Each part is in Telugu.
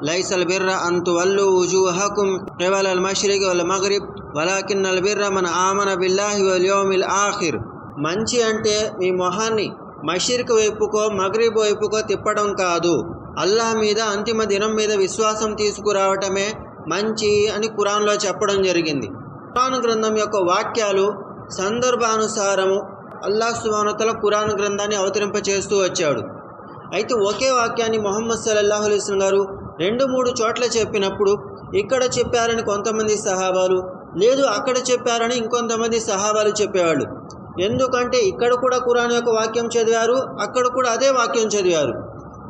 ليس البر أن تولوا وجوهكم قبل المشرق والمغرب ولكن البر من آمن بالله واليوم الآخر మంచి అంటే మీ మొహాన్ని మషిర్క్ వైపుకో మగరిబ్ వైపుకో తిప్పడం కాదు అల్లాహ్ మీద అంతిమ దినం మీద విశ్వాసం తీసుకురావటమే మంచి అని ఖురాన్లో చెప్పడం జరిగింది ఖురాన్ గ్రంథం యొక్క వాక్యాలు సందర్భానుసారము అల్లాహ్ సుబానతల ఖురాన్ గ్రంథాన్ని అవతరింపచేస్తూ వచ్చాడు అయితే ఒకే వాక్యాన్ని మొహమ్మద్ సల్లల్లాహు అలైస్లం గారు రెండు మూడు చోట్ల చెప్పినప్పుడు ఇక్కడ చెప్పారని కొంతమంది సహాబాలు లేదు అక్కడ చెప్పారని ఇంకొంతమంది సహాబాలు చెప్పేవాళ్ళు. ఎందుకంటే ఇక్కడ కూడా ఖురాన్ యొక్క వాక్యం చదివారు అక్కడ కూడా అదే వాక్యం చదివారు.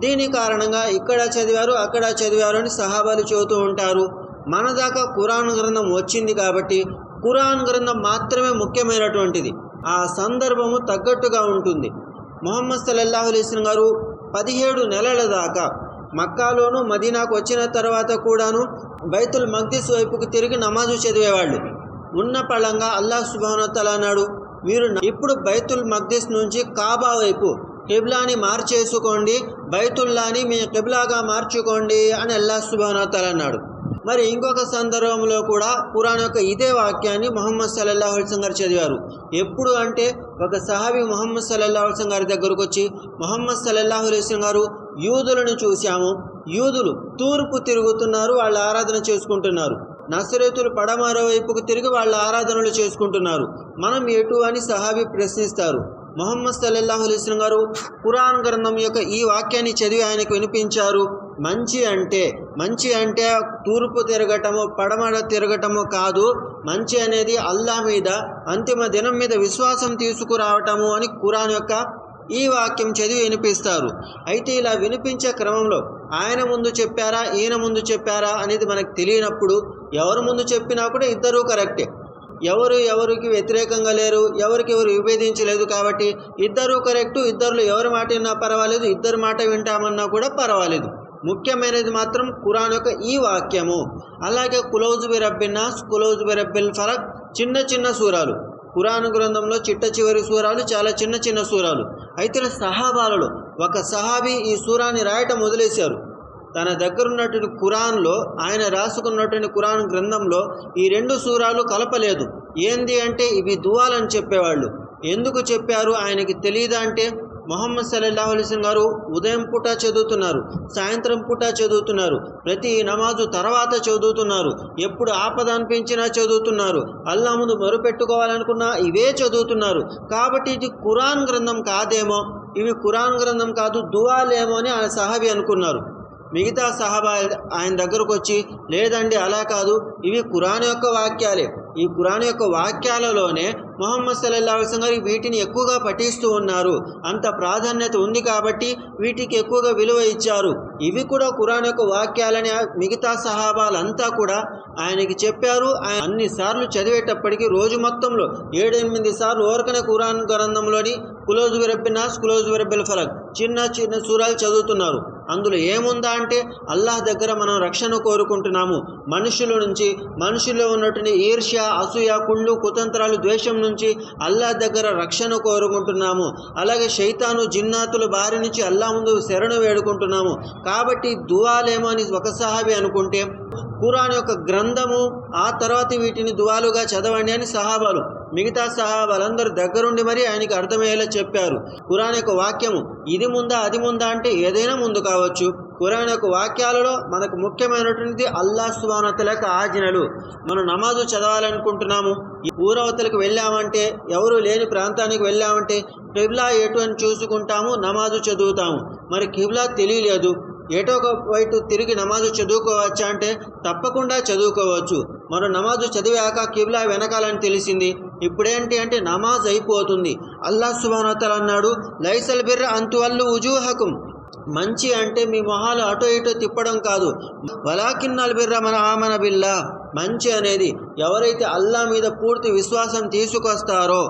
దీని కారణంగా ఇక్కడ చదివారు అక్కడ చదివారు అని సహాబాలు చెబుతూ ఉంటారు. మన దాకా ఖురాన్ గ్రంథం వచ్చింది కాబట్టి ఖురాన్ గ్రంథం మాత్రమే ముఖ్యమైనటువంటిది. ఆ సందర్భము తగ్గట్టుగా ఉంటుంది. మొహమ్మద్ సల్లల్లాహు అలైస్లం గారు పదిహేడు నెలల దాకా మక్కాలోను మదీనాకు వచ్చిన తర్వాత కూడాను బైతుల్ మగ్దిస్ వైపుకు తిరిగి నమాజు చదివేవాళ్ళు. ఉన్న పళంగా అల్లాహ్ సుబానతల అన్నాడు మీరు ఇప్పుడు బైతుల్ మగ్దిస్ నుంచి కాబా వైపు కిబ్లాని మార్చేసుకోండి బైతుల్లాని మీ కిబ్లాగా మార్చుకోండి అని అల్లాహ్ సుబానతల అన్నాడు. మరి ఇంకొక సందర్భంలో కూడా పురాణ యొక్క ఇదే వాక్యాన్ని మొహమ్మద్ సల్లల్లాహు గారు చదివారు. ఎప్పుడు అంటే ఒక సహాబి మొహమ్మద్ సల్లల్లాహు గారి దగ్గరకు వచ్చి మొహమ్మద్ సల్లల్లాహు అల్సం గారు యూదులను చూశాము. యూదులు తూర్పు తిరుగుతున్నారు వాళ్ళ ఆరాధన చేసుకుంటున్నారు. నసరేతులు పడమర వైపుకు తిరిగి వాళ్ళ ఆరాధనలు చేసుకుంటున్నారు. మనం ఎటు అని సహాబీ ప్రశ్నిస్తారు. మొహమ్మద్ సల్లల్లాహు అలైస్లం గారు ఖురాన్ గ్రంథం యొక్క ఈ వాక్యాన్ని చదివి ఆయనకు వినిపించారు. మంచి అంటే మంచి అంటే తూర్పు తిరగటము పడమడ తిరగటము కాదు. మంచి అనేది అల్లా మీద అంతిమ దినం మీద విశ్వాసం తీసుకురావటము అని కురాన్ యొక్క ఈ వాక్యం చదివి వినిపిస్తారు. అయితే ఇలా వినిపించే క్రమంలో ఆయన ముందు చెప్పారా ఈయన ముందు చెప్పారా అనేది మనకు తెలియనప్పుడు ఎవరు ముందు చెప్పినా కూడా ఇద్దరూ కరెక్టే. ఎవరు ఎవరికి వ్యతిరేకంగా లేరు ఎవరికి ఎవరు విభేదించలేదు కాబట్టి ఇద్దరు కరెక్టు ఇద్దరు ఎవరి మాట విన్నా పర్వాలేదు ఇద్దరు మాట వింటామన్నా కూడా పర్వాలేదు. ముఖ్యమైనది మాత్రం ఖురాన్ యొక్క ఈ వాక్యము. అలాగే కులౌజు బిరబ్బిన్నాస్ కులౌజు బిరబ్బిల్ ఫరక్ చిన్న చిన్న సూరాలు. ఖురాన్ గ్రంథంలో చిట్ట చివరి సూరాలు చాలా చిన్న చిన్న సూరాలు. అయితే సహాబాలలో ఒక సహాబీ ఈ సూరాన్ని రాయటం వదిలేశారు తన దగ్గర ఉన్నటువంటి ఖురాన్లో ఆయన రాసుకున్నటువంటి ఖురాన్ గ్రంథంలో ఈ రెండు సూరాలు కలపలేదు. ఏంది అంటే ఇవి దువాలని చెప్పేవాళ్ళు. ఎందుకు చెప్పారు? ఆయనకి తెలియదా అంటే మొహమ్మద్ సల్లాహు అలైస్లం గారు ఉదయం పూట చదువుతున్నారు సాయంత్రం పూట చదువుతున్నారు ప్రతి నమాజు తర్వాత చదువుతున్నారు ఎప్పుడు ఆపద అనిపించినా చదువుతున్నారు అల్లా ముందు మరుపెట్టుకోవాలనుకున్నా ఇవే చదువుతున్నారు. కాబట్టి ఇది కురాన్ గ్రంథం కాదేమో ఇవి ఖురాన్ గ్రంథం కాదు దువాలేమో అని ఆయన సహాబి అనుకున్నారు. మిగతా సహాబా ఆయన దగ్గరకు వచ్చి లేదండి అలా కాదు. ఇవి కురాన్ యొక్క వాక్యాలే. ఈ కురాన్ యొక్క వాక్యాలలోనే మొహమ్మద్ సల్లల్లా అలైస్ గారు వీటిని ఎక్కువగా పఠిస్తూ ఉన్నారు. అంత ప్రాధాన్యత ఉంది కాబట్టి వీటికి ఎక్కువగా విలువ ఇచ్చారు. ఇవి కూడా కురాన్ యొక్క వాక్యాలని మిగతా సహాబాలంతా కూడా ఆయనకి చెప్పారు. ఆయన అన్నిసార్లు చదివేటప్పటికీ రోజు మొత్తంలో ఏడెనిమిది సార్లు ఓరకనే కురాన్ గ్రంథంలోని కులోజు విరబ్బినాస్ కులోజు విరబ్బిల్ ఫలక్ చిన్న చిన్న సూరాలు చదువుతున్నారు. అందులో ఏముందా అంటే అల్లాహ్ దగ్గర మనం రక్షణ కోరుకుంటున్నాము. మనుషుల నుంచి మనుషుల్లో ఉన్నటువంటి ఈర్ష్య అసూయ కుళ్ళు కుతంత్రాలు ద్వేషం నుంచి అల్లాహ్ దగ్గర రక్షణ కోరుకుంటున్నాము. అలాగే శైతాను జిన్నాతుల బారి నుంచి అల్లా ముందు శరణు వేడుకుంటున్నాము. కాబట్టి దువాలేమో అని ఒక సహాబి అనుకుంటే ఖురాన్ యొక్క గ్రంథము ఆ తర్వాత వీటిని దువాలుగా చదవండి అని సహాబాలు. మిగతా సహాబాలందరూ దగ్గరుండి మరి ఆయనకి అర్థమయ్యేలా చెప్పారు. ఖురాన్ యొక్క వాక్యము ఇది ముందా అది ముందా అంటే ఏదైనా ముందు కావచ్చు. ఖురాన్ యొక్క వాక్యాలలో మనకు ముఖ్యమైనటువంటిది అల్లా సుబానతల యొక్క ఆజ్ఞలు. మనం నమాజు చదవాలనుకుంటున్నాము. ఈ ఊరవతలకు వెళ్ళామంటే ఎవరు లేని ప్రాంతానికి వెళ్ళామంటే కిబ్లా ఎటు అని చూసుకుంటాము నమాజు చదువుతాము. మరి కిబ్లా తెలియలేదు. ఏటో ఒక వైపు తిరిగి నమాజు చదువుకోవచ్చా అంటే తప్పకుండా చదువుకోవచ్చు. మనం నమాజు చదివాక కిబ్లా వెనకాలని తెలిసింది. ఇప్పుడేంటి అంటే నమాజ్ అయిపోతుంది. అల్లా సుబానతల్ అన్నాడు లైసల్ బిర్ర అంతువల్లు ఉజూహకుం మంచి అంటే మీ మొహాలు అటో ఇటో తిప్పడం కాదు. వలాకిన్నల్ బిర్ర మన ఆమన బిల్లా మంచి అనేది ఎవరైతే అల్లా మీద పూర్తి విశ్వాసం తీసుకొస్తారో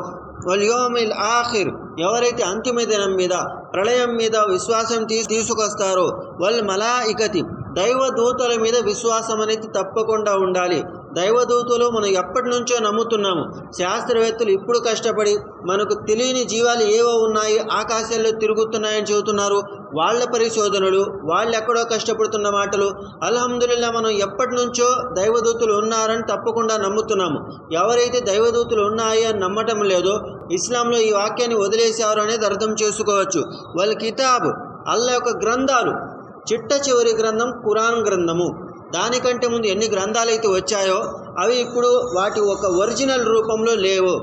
వల్యోమిల్ ఆఖిర్. ఎవరైతే అంతిమ దినం మీద ప్రళయం మీద విశ్వాసం తీ తీసుకొస్తారో వల్ మలాయికతి. దైవదూతల మీద విశ్వాసం అనేది తప్పకుండా ఉండాలి. దైవదూతలు మనం ఎప్పటి నుంచో నమ్ముతున్నాము. శాస్త్రవేత్తలు ఇప్పుడు కష్టపడి మనకు తెలియని జీవాలు ఏవో ఉన్నాయి ఆకాశాల్లో తిరుగుతున్నాయని చెబుతున్నారు. వాళ్ళ పరిశోధనలు వాళ్ళు ఎక్కడో కష్టపడుతున్న మాటలు. అల్హమ్దుల్లా మనం ఎప్పటి నుంచో దైవదూతులు ఉన్నారని తప్పకుండా నమ్ముతున్నాము. ఎవరైతే దైవదూతులు ఉన్నాయి అని నమ్మటం లేదో ఇస్లాంలో ఈ వాక్యాన్ని వదిలేశారు అనేది అర్థం చేసుకోవచ్చు. వాళ్ళ కితాబ్ అల్లా యొక్క గ్రంథాలు చిట్ట చివరి గ్రంథం కురాన్ గ్రంథము. దానికంటే ముందు ఎన్ని గ్రంథాలైతే వచ్చాయో అవి ఇప్పుడు వాటి ఒక ఒరిజినల్ రూపంలో లేవు.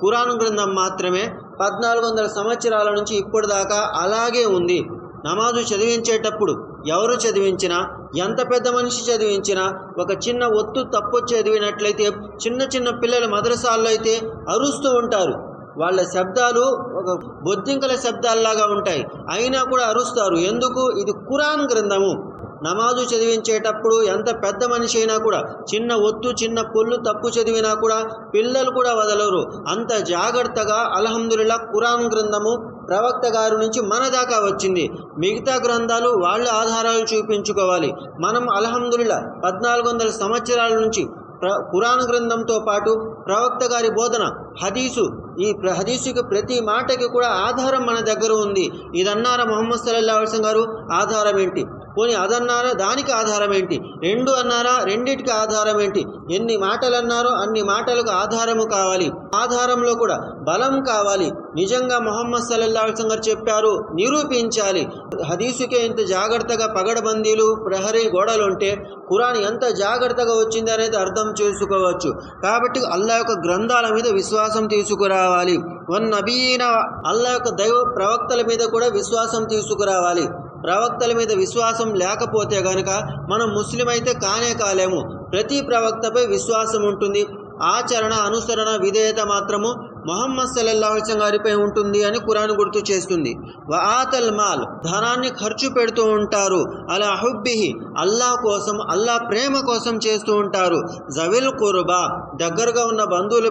ఖురాన్ గ్రంథం మాత్రమే పద్నాలుగు వందల సంవత్సరాల నుంచి ఇప్పటిదాకా అలాగే ఉంది. నమాజు చదివించేటప్పుడు ఎవరు చదివించినా ఎంత పెద్ద మనిషి చదివించినా ఒక చిన్న ఒత్తు తప్పు చదివినట్లయితే చిన్న చిన్న పిల్లల మదరసాల్లో అయితే అరుస్తూ ఉంటారు. వాళ్ళ శబ్దాలు ఒక బొద్దింకల శబ్దాల్లాగా ఉంటాయి. అయినా కూడా అరుస్తారు. ఎందుకు? ఇది ఖురాన్ గ్రంథము. నమాజు చదివించేటప్పుడు ఎంత పెద్ద మనిషి అయినా కూడా చిన్న ఒత్తు చిన్న పొల్లు తప్పు చదివినా కూడా పిల్లలు కూడా వదలరు. అంత జాగ్రత్తగా అల్హమ్దుల్లా ఖురాన్ గ్రంథము ప్రవక్త గారి నుంచి మన దాకా వచ్చింది. మిగతా గ్రంథాలు వాళ్ళ ఆధారాలు చూపించుకోవాలి. మనం అలహందుల్లా పద్నాలుగు వందల సంవత్సరాల నుంచి ప్ర పురాణ గ్రంథంతో పాటు ప్రవక్త గారి బోధన హదీసు ఈ ప్ర హదీసుకి ప్రతి మాటకి కూడా ఆధారం మన దగ్గర ఉంది. ఇదన్నారా మొహమ్మద్ సల్లాహసం గారు? ఆధారం ఏంటి? పోనీ అదన్నారా? దానికి ఆధారం ఏంటి? రెండు అన్నారా? రెండిటికి ఆధారం ఏంటి? ఎన్ని మాటలు అన్నారో అన్ని మాటలకు ఆధారము కావాలి. ఆధారంలో కూడా బలం కావాలి. నిజంగా మొహమ్మద్ సల్లల్లా గారు చెప్పారు నిరూపించాలి. హదీసుకే ఇంత జాగ్రత్తగా పగడబందీలు ప్రహరీ గోడలు ఉంటే ఖురాన్ ఎంత జాగ్రత్తగా వచ్చింది అనేది అర్థం చేసుకోవచ్చు. కాబట్టి అల్లా యొక్క గ్రంథాల మీద విశ్వాసం తీసుకురావాలి. వన్ నబీన అల్లా యొక్క దైవ ప్రవక్తల మీద కూడా విశ్వాసం తీసుకురావాలి. ప్రవక్తల మీద విశ్వాసం లేకపోతే గనక మనం ముస్లిం అయితే కానే కాలేము. ప్రతి ప్రవక్తపై విశ్వాసం ఉంటుంది ఆచరణ అనుసరణ విధేయత మాత్రము మొహమ్మద్ సల్లల్లాహు గారిపై ఉంటుంది అని ఖురాన్ గుర్తు చేస్తుంది. వాతల్ మాల్ ధనాన్ని ఖర్చు పెడుతూ ఉంటారు. అలా హుబ్బిహి అల్లా కోసం అల్లా ప్రేమ కోసం చేస్తూ ఉంటారు. జవిల్ కుర్బా దగ్గరగా ఉన్న బంధువుల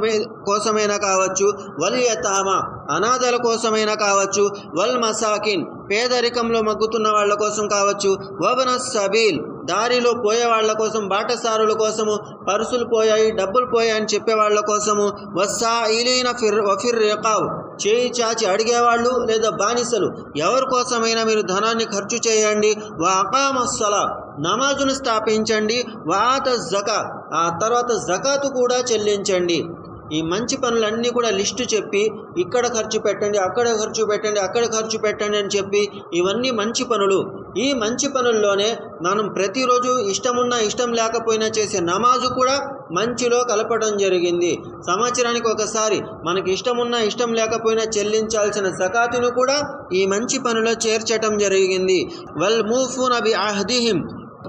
కోసమైనా కావచ్చు వల్ యతామ అనాథల కోసమైనా కావచ్చు వల్ మసాకిన్ పేదరికంలో మగ్గుతున్న వాళ్ళ కోసం కావచ్చు వబన సబీల్ దారిలో పోయే వాళ్ళ కోసం బాటసారుల కోసము పరుసులు పోయాయి డబ్బులు పోయాయి అని కోసము వస్సా ఈలీన ఫిర్ వఫిర్ రికాబ్ చేయి చాచి అడిగేవాళ్ళు లేదా బానిసలు ఎవరి కోసమైనా మీరు ధనాన్ని ఖర్చు చేయండి వాకామస్సలా నమాజును స్థాపించండి వాత జకా ఆ తర్వాత జకాతు కూడా చెల్లించండి. ఈ మంచి పనులన్నీ కూడా లిస్టు చెప్పి ఇక్కడ ఖర్చు పెట్టండి అక్కడ ఖర్చు పెట్టండి అక్కడ ఖర్చు పెట్టండి అని చెప్పి ఇవన్నీ మంచి పనులు. ఈ మంచి పనుల్లోనే మనం ప్రతిరోజు ఇష్టమున్నా ఇష్టం లేకపోయినా చేసే నమాజు కూడా మంచిలో కలపడం జరిగింది. సంవత్సరానికి ఒకసారి మనకి ఇష్టమున్నా ఇష్టం లేకపోయినా చెల్లించాల్సిన సకాతును కూడా ఈ మంచి పనిలో చేర్చటం జరిగింది. వల్ మూఫూన్ అబి అహదిహిం.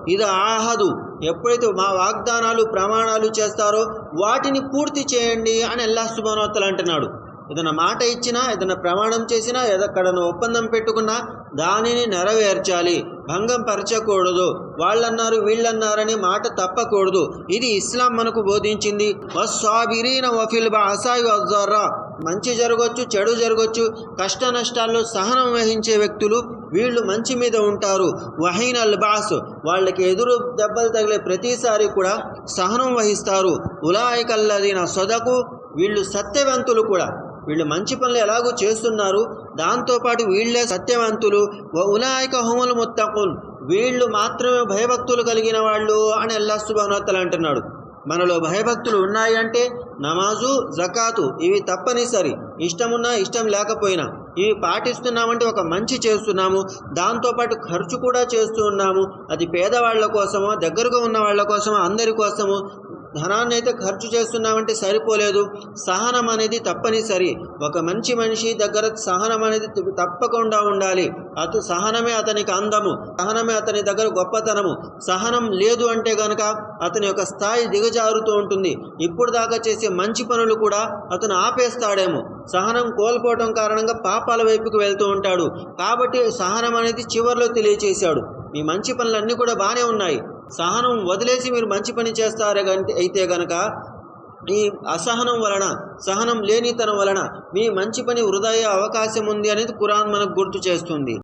ఇది ఆహదు. ఎప్పుడైతే మా వాగ్దానాలు ప్రమాణాలు చేస్తారో వాటిని పూర్తి చేయండి అని అల్లాహ్ సుబానోత్తలు అంటున్నాడు. ఏదైనా మాట ఇచ్చినా ఏదైనా ప్రమాణం చేసినా ఎక్కడైనా ఒప్పందం పెట్టుకున్నా దానిని నెరవేర్చాలి. భంగం పరచకూడదు. వాళ్ళన్నారు వీళ్ళన్నారని మాట తప్పకూడదు. ఇది ఇస్లాం మనకు బోధించింది. వస్సాబిరీన వఫిల్ బాసాయి వజ్జర్రా. మంచి జరగవచ్చు చెడు జరగవచ్చు కష్ట నష్టాల్లో సహనం వహించే వ్యక్తులు వీళ్ళు మంచి మీద ఉంటారు. వహీన్ అల్ బాస్. వాళ్ళకి ఎదురు దెబ్బలు తగిలే ప్రతిసారి కూడా సహనం వహిస్తారు. ఉలాయికల్లదీన సొదకు. వీళ్ళు సత్యవంతులు కూడా. వీళ్ళు మంచి పనులు ఎలాగో చేస్తున్నారు. దాంతోపాటు వీళ్ళే సత్యవంతులు. వ ఉలాయిక హుముల్ ముత్తకుల్ వీళ్ళు మాత్రమే భయభక్తులు కలిగిన వాళ్ళు అని అల్లా సుబానోత్తలు అంటున్నాడు. మనలో భయభక్తులు ఉన్నాయంటే నమాజు జకాతు ఇవి తప్పనిసరి. ఇష్టమున్నా ఇష్టం లేకపోయినా ఇవి పాటిస్తున్నామంటే ఒక మంచి చేస్తున్నాము. దాంతోపాటు ఖర్చు కూడా చేస్తూ ఉన్నాము అది పేదవాళ్ళ కోసమో దగ్గరగా ఉన్న వాళ్ళ కోసమో అందరి కోసము ధనాన్ని అయితే ఖర్చు చేస్తున్నామంటే సరిపోలేదు. సహనం అనేది తప్పనిసరి. ఒక మంచి మనిషి దగ్గర సహనం అనేది తప్పకుండా ఉండాలి. అటు సహనమే అతనికి అందము. సహనమే అతని దగ్గర గొప్పతనము. సహనం లేదు అంటే గనక అతని యొక్క స్థాయి దిగజారుతూ ఉంటుంది. ఇప్పుడు దాకా చేసే మంచి పనులు కూడా అతను ఆపేస్తాడేమో. సహనం కోల్పోవటం కారణంగా పాపాల వైపుకు వెళ్తూ ఉంటాడు. కాబట్టి సహనం అనేది చివరిలో తెలియచేశాడు. మీ మంచి పనులన్నీ కూడా బాగానే ఉన్నాయి. సహనం వదిలేసి మీరు మంచి పని చేస్తారే అయితే గనక ఈ అసహనం వలన సహనం లేనితనం వలన మీ మంచి పని వృధా అవకాశం ఉంది అనేది ఖురాన్ మనకు గుర్తు చేస్తుంది.